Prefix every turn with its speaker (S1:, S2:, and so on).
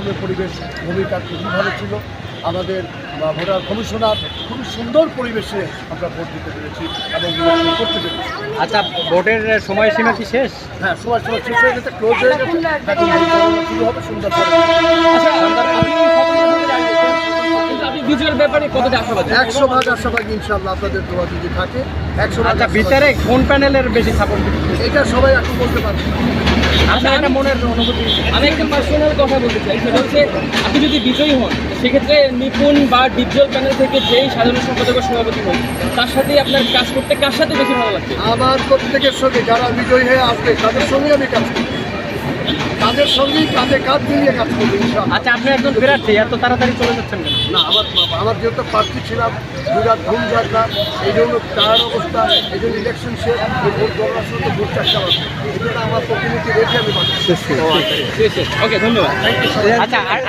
S1: সময় পরিবেশ ভূমিকা খুবই ভালো ছিল। আমাদের ভোটার কমিশনার খুবই সুন্দর পরিবেশে আমরা ভোট দিতে পেরেছি এবং নির্বাচন করতে পেরেছি।
S2: আচ্ছা ভোটের সময়সীমা কি শেষ?
S1: হ্যাঁ সময় সময় শেষ হয়ে গেছে ক্লোজ হয়ে গেছে শুরু হবে সুন্দর
S3: আচ্ছা
S1: একশো ভাগ আশাবাদ ইনশাল্লাহ আপনাদের দোয়া যদি থাকে একশো ভাগ
S2: আচ্ছা। ভিতরে কোন প্যানেলের বেশি সাপোর্ট
S1: এটা সবাই এখন বলতে পারবে।
S2: আপনার একটা মনের অনুভূতি।
S3: আমি একটা পার্সোনাল কথা বলতে চাই। সেটা হচ্ছে আপনি যদি বিজয়ী হন সেক্ষেত্রে নিপুণ বা ডিপজল প্যানেল থেকে যেই সাধারণ সম্পাদক সভাপতি হন তার সাথেই আপনার কাজ করতে কার সাথে বেশি ভালো লাগছে
S1: আমার প্রত্যেকের সঙ্গে যারা বিজয়ী হয়ে আসবে তাদের সঙ্গে আমি কাজ করব। তাদের সঙ্গেই কাজে কাজ মিলিয়ে কাজ করব
S2: আচ্ছা আপনি একজন প্রার্থী এত তাড়াতাড়ি চলে যাচ্ছেন কেন?
S1: না আমার আমার যেহেতু প্রার্থী ছিলাম বিরাট ধুম ঝাঁকড়া এই জন্য টায়ার অবস্থা এই জন্য ইলেকশন শেষ ভোট গণনার সময় ভোট চারটা
S3: ওকে ধন্যবাদ।
S2: আচ্ছা আর-